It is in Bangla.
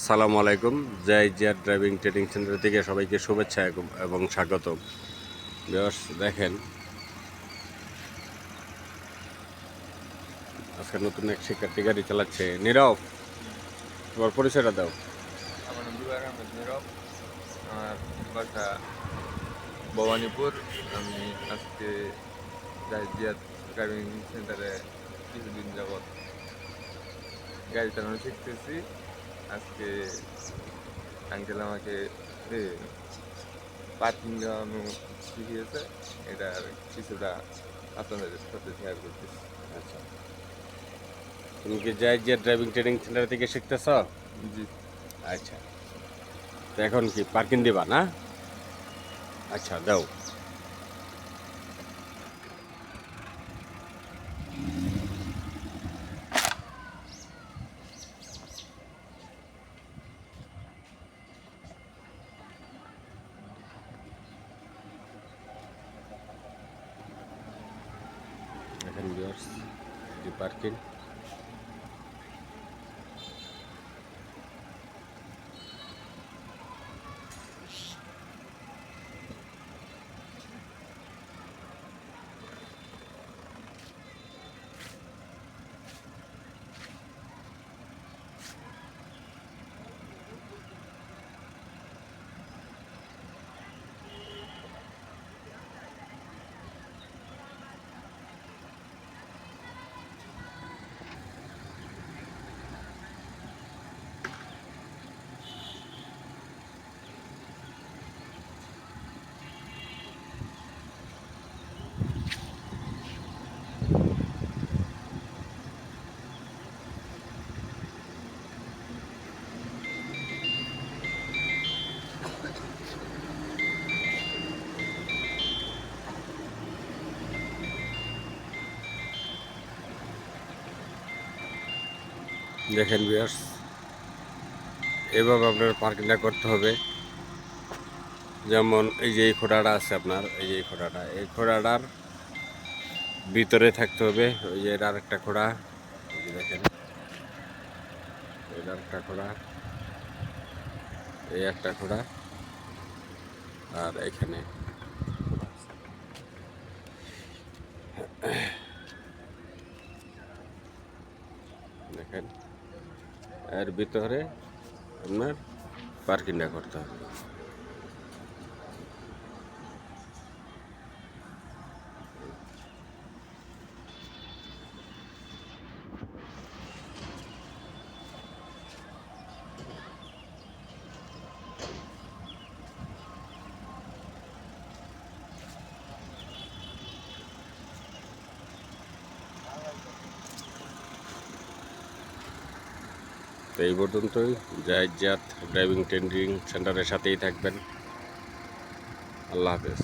আসসালামু আলাইকুম। জয় জিয়ার ড্রাইভিং ট্রেনিং সেন্টার থেকে সবাইকে শুভেচ্ছা এবং- স্বাগত দেখেন। আজকে নতুন এক শিক্ষার্থী গাড়ি চালাচ্ছে। নীরব, তোমার পরিচয়টা দাও। নীরব। ভবানীপুর। আমি আজকে জাহিদিয়াত ড্রাইভিং সেন্টারে কিছুদিন যাবৎ গাড়ি চালানো শিখতেছি। আজকে আঙ্কেল আমাকে পার্কিং দেওয়ানো শিখিয়েছে এটার কিছুটা আপনাদের সাথে শেয়ার করতেছি। আচ্ছা। তুমি কি জয় জিয়ার ড্রাইভিং ট্রেনিং সেন্টার থেকে শিখতেছ? জি। আচ্ছা। তো এখন কি পার্কিং দিবা না? আচ্ছা দাও। এখন ভিউয়ার্স এটি পার্কিং দেখেন বিয়ার্স এভাবে আপনার পার্কিংটা করতে হবে যেমন এই যে এই খোঁড়াটা আছে আপনার, এই যে এই খোঁড়াটা, এই খোঁড়াটার ভিতরে থাকতে হবে ওই যে এটার আরেকটা খোঁড়া, এই যে দেখেন এর আরেকটা খোঁড়া, এই একটা খোঁড়া, আর এখানে। দেখেন এর ভিতরে আপনার পার্কিংটা করতে হবে। তো এই পর্যন্তই। জায়জাত ড্রাইভিং ট্রেনিং সেন্টারের সাথেই থাকবেন। আল্লাহ হাফেজ।